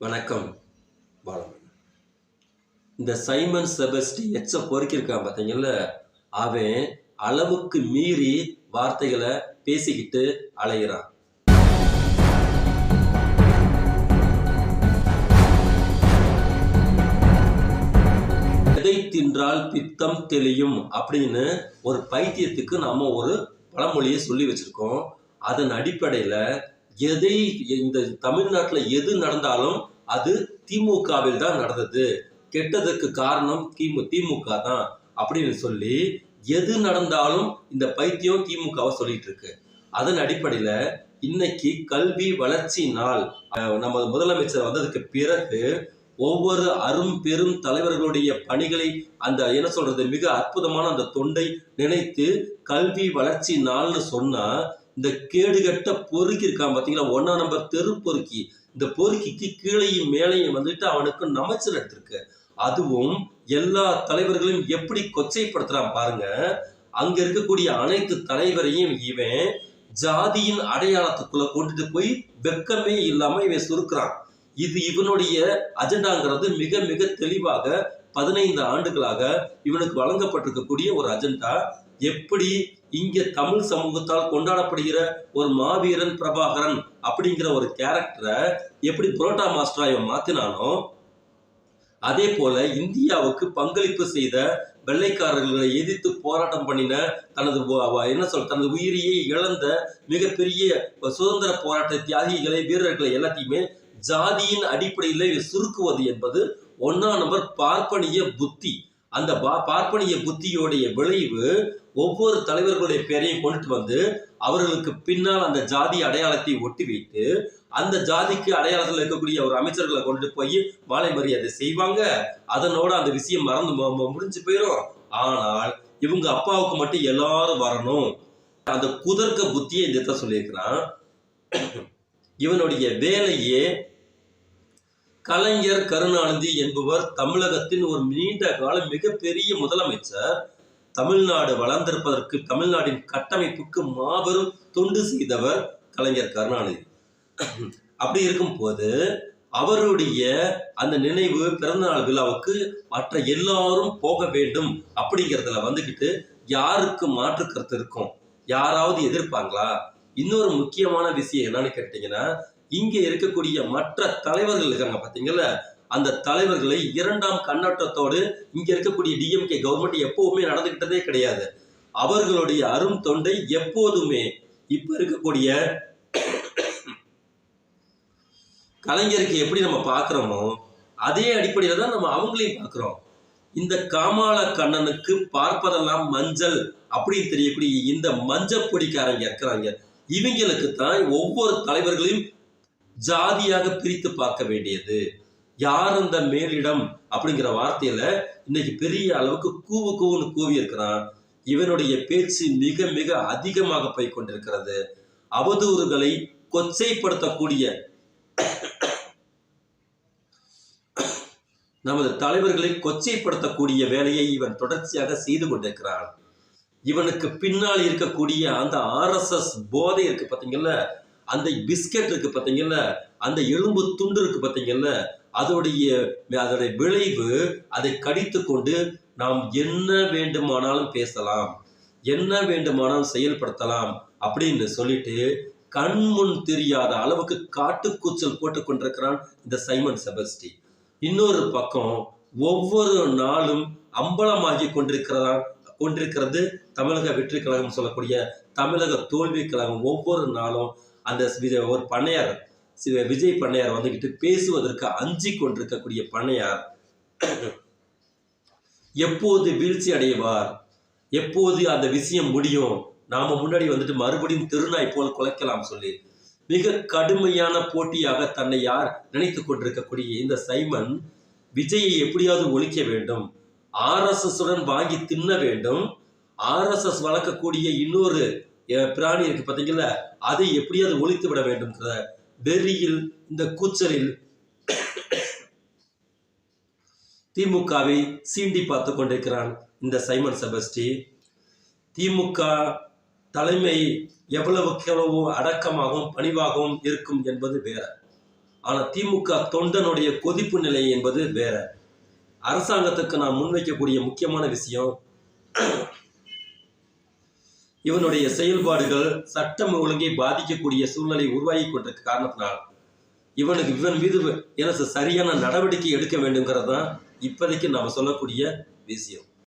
வணக்கம் பாலமன் இந்த சைமன் செபஸ்டி எச்ச பொறுக்கியிருக்கான் பார்த்தீங்கல்ல? அவன் அளவுக்கு மீறி வார்த்தைகளை பேசிக்கிட்டு அலைகிறான் எதை தின்றால் பித்தம் தெளியும் அப்படின்னு ஒரு பைத்தியத்துக்கு நாம ஒரு பழமொழியை சொல்லி வச்சிருக்கோம். அதன் அடிப்படையில எதை இந்த தமிழ்நாட்டில் எது நடந்தாலும் அது திமுகவில் தான் நடந்தது. கெட்டதுக்கு காரணம் திமு திமுக தான் அப்படின்னு சொல்லி எது நடந்தாலும் இந்த பைத்தியம் திமுகவை சொல்லிட்டு இருக்கு. அதன் அடிப்படையில இன்னைக்கு கல்வி வளர்ச்சி நாள். நமது முதலமைச்சர் வந்ததுக்கு பிறகு ஒவ்வொரு அரும் பெரும் தலைவர்களுடைய பணிகளை அந்த என்ன சொல்றது மிக அற்புதமான அந்த தொண்டை நினைத்து கல்வி வளர்ச்சி நாள்னு சொன்னா இந்த கேடுகட்ட பொறுக்கி இருக்கான் பார்த்தீங்களா? ஒன்னா நம்பர் தெரு பொறுக்கி. இந்த பொறுக்கிக்கு கீழையும் மேலையும் வந்துட்டு அவனுக்கு நமச்சல் எடுத்திருக்கு. அதுவும் எல்லா தலைவர்களையும் எப்படி கொச்சைப்படுத்துறான் பாருங்க. அங்க இருக்கக்கூடிய அனைத்து தலைவரையும் இவன் ஜாதியின் அடையாளத்துக்குள்ள கொண்டுட்டு போய் வெக்கமே இல்லாம இவன் சுருக்குறான். இது இவனுடைய அஜெண்டாங்கிறது மிக மிக தெளிவாக பதினைந்து ஆண்டுகளாக இவனுக்கு வழங்கப்பட்டிருக்கக்கூடிய ஒரு அஜெண்டா. எப்படி இங்கே தமிழ் சமூகத்தால் கொண்டாடப்படுகிற ஒரு மாவீரன் பிரபாகரன் அப்படிங்கிற ஒரு கேரக்டரை எப்படி புரோட்டா மாஸ்டரா இவன் மாத்தினானோ அதே போல இந்தியாவுக்கு பங்களிப்பு செய்த வெள்ளைக்காரர்களை எதிர்த்து போராட்டம் பண்ணின தனது என்ன சொல் தனது உயிரையே இழந்த மிகப்பெரிய சுதந்திர போராட்ட தியாகிகளை வீரர்களை எல்லாத்தையுமே ஜாதியின் அடிப்படையில் சுருக்குவது என்பது ஒன்னா நம்பர் பார்ப்பனிய புத்தி. அந்த பா- பார்ப்பனிய புத்தியோடைய விளைவு ஒவ்வொரு தலைவர்களுடைய பேரையும் கொண்டுட்டு வந்து அவர்களுக்கு பின்னால் அந்த ஜாதி அடையாளத்தை ஒட்டி வைத்து அந்த ஜாதிக்கு அடையாளத்தில் இருக்கக்கூடிய ஒரு அமைச்சர்களை கொண்டு போய் மாலை மரியாதை செய்வாங்க. அதனோட அந்த விஷயம் மறந்து முடிஞ்சு போயிடும் ஆனால் இவங்க அப்பாவுக்கு மட்டும் எல்லாரும் வரணும். அந்த குதர்க்க புத்தியை இந்த சொல்லியிருக்கிறான். இவனுடைய வேலையே கலைஞர் கருணாநிதி என்பவர் தமிழகத்தின் ஒரு நீண்ட கால மிகப்பெரிய முதலமைச்சர். தமிழ்நாடு வளர்ந்திருப்பதற்கு தமிழ்நாட்டின் கட்டமைப்புக்கு மாபெரும் தொண்டு செய்தவர் கலைஞர் கருணாநிதி. அப்படி இருக்கும் போது அவருடைய அந்த நினைவு பிறந்தநாள் விழாவுக்கு மற்ற எல்லாரும் போக வேண்டும் அப்படிங்கிறதுல வந்துக்கிட்டு யாருக்கு மாற்று கருத்து இருக்கும்? யாராவது எதிர்ப்பாங்களா? இன்னொரு முக்கியமான விஷயம் என்னன்னு கேட்டீங்கன்னா இங்க இருக்கக்கூடிய மற்ற தலைவர்கள் இருக்காங்க பார்த்தீங்களா அந்த தலைவர்களை இரண்டாம் கண்ணோட்டத்தோடு இங்க இருக்கக்கூடிய டிஎம்கே கவர்மெண்ட் எப்பவுமே நடந்துகிட்டதே கிடையாது. அவர்களுடைய அரும் தொண்டை எப்போதுமே இப்ப இருக்கக்கூடிய கலைஞருக்கு எப்படி நம்ம பார்க்குறோமோ அதே அடிப்படையில் தான் நம்ம அவங்களையும் பார்க்குறோம் இந்த காமால கண்ணனுக்கு பார்ப்பதெல்லாம் மஞ்சள் அப்படின்னு தெரியக்கூடிய இந்த மஞ்சள் பொடிக்காரங்க இருக்கிறாங்க. இவங்களுக்கு தான் ஒவ்வொரு தலைவர்களையும் ஜாதியாக பிரித்து பார்க்க வேண்டியது. யார் அந்த மேலிடம் அப்படிங்கிற வார்த்தையில இன்னைக்கு பெரிய அளவுக்கு கூவு கூவுன்னு கூவி இருக்கிறான். இவனுடைய பேச்சு மிக மிக அதிகமாக போய் கொண்டிருக்கிறது அவதூறுகளை கொச்சைப்படுத்தக்கூடிய நமது தலைவர்களை கொச்சைப்படுத்தக்கூடிய வேலையை இவன் தொடர்ச்சியாக செய்து கொண்டிருக்கிறான். இவனுக்கு பின்னால் இருக்கக்கூடிய அந்த ஆர்எஸ்எஸ் போதை இருக்கு பார்த்தீங்கல்ல அந்த பிஸ்கட் இருக்கு பார்த்தீங்கல்ல அந்த எலும்பு துண்டு இருக்கு பார்த்தீங்கல்ல அதோடைய அதோடைய விளைவு அதை கடித்து கொண்டு நாம் என்ன வேண்டுமானாலும் பேசலாம் என்ன வேண்டுமானாலும் செயல்படுத்தலாம் அப்படின்னு சொல்லிட்டு கண்முன் தெரியாத அளவுக்கு காட்டுக்கூச்சல் போட்டு கொண்டிருக்கிறான் இந்த சைமன் செபஸ்டி. இன்னொரு பக்கம் ஒவ்வொரு நாளும் அம்பலமாகி கொண்டிருக்கிறதா கொண்டிருக்கிறது தமிழக வெற்றி கழகம் சொல்லக்கூடிய தமிழக தோல்வி கழகம் ஒவ்வொரு நாளும் அந்த விஜய் ஒரு பண்ணையார் விஜய் பண்ணையார் வந்துக்கிட்டு பேசுவதற்கு அஞ்சி கொண்டிருக்கக்கூடிய பண்ணையார். எப்போது வீழ்ச்சி அடைவார்? எப்போது அந்த விஷயம் முடியும்? நாம முன்னாடி வந்துட்டு மறுபடியும் திருநாய் போல் குலைக்கலாம் சொல்லி. மிக கடுமையான போட்டியாக தன்னை யார் நினைத்து கொண்டிருக்கக்கூடிய இந்த சைமன் விஜயை எப்படியாவது ஒழிக்க வேண்டும். ஆர்எஸ்எஸ் உடன் வாங்கி தின்ன வேண்டும். ஆர்எஸ்எஸ் வளர்க்கக்கூடிய இன்னொரு பிராணி இருக்கு பார்த்தீங்களா அதை எப்படியாவது ஒழித்து விட வேண்டும்ன்ற வெறியில் இந்த கூச்சலில் திமுகவை சீண்டி பார்த்து கொண்டிருக்கிறான் இந்த சைமன் செபஸ்டி. திமுக தலைமை எவ்வளவுக்கு எவ்வளவு அடக்கமாகவும் பணிவாகவும் இருக்கும் என்பது வேற. ஆனால் திமுக தொண்டனுடைய கொதிப்பு நிலை என்பது வேற. அரசாங்கத்துக்கு நான் முன்வைக்கக்கூடிய முக்கியமான விஷயம் இவனுடைய செயல்பாடுகள் சட்டம் ஒழுங்கை பாதிக்கக்கூடிய சூழ்நிலை உருவாகி கொண்டிருக்க காரணத்தினால் இவனுக்கு இவன் மீது எனக்கு சரியான நடவடிக்கை எடுக்க வேண்டுங்கிறது தான் இப்போதைக்கு நாம் சொல்லக்கூடிய விஷயம்.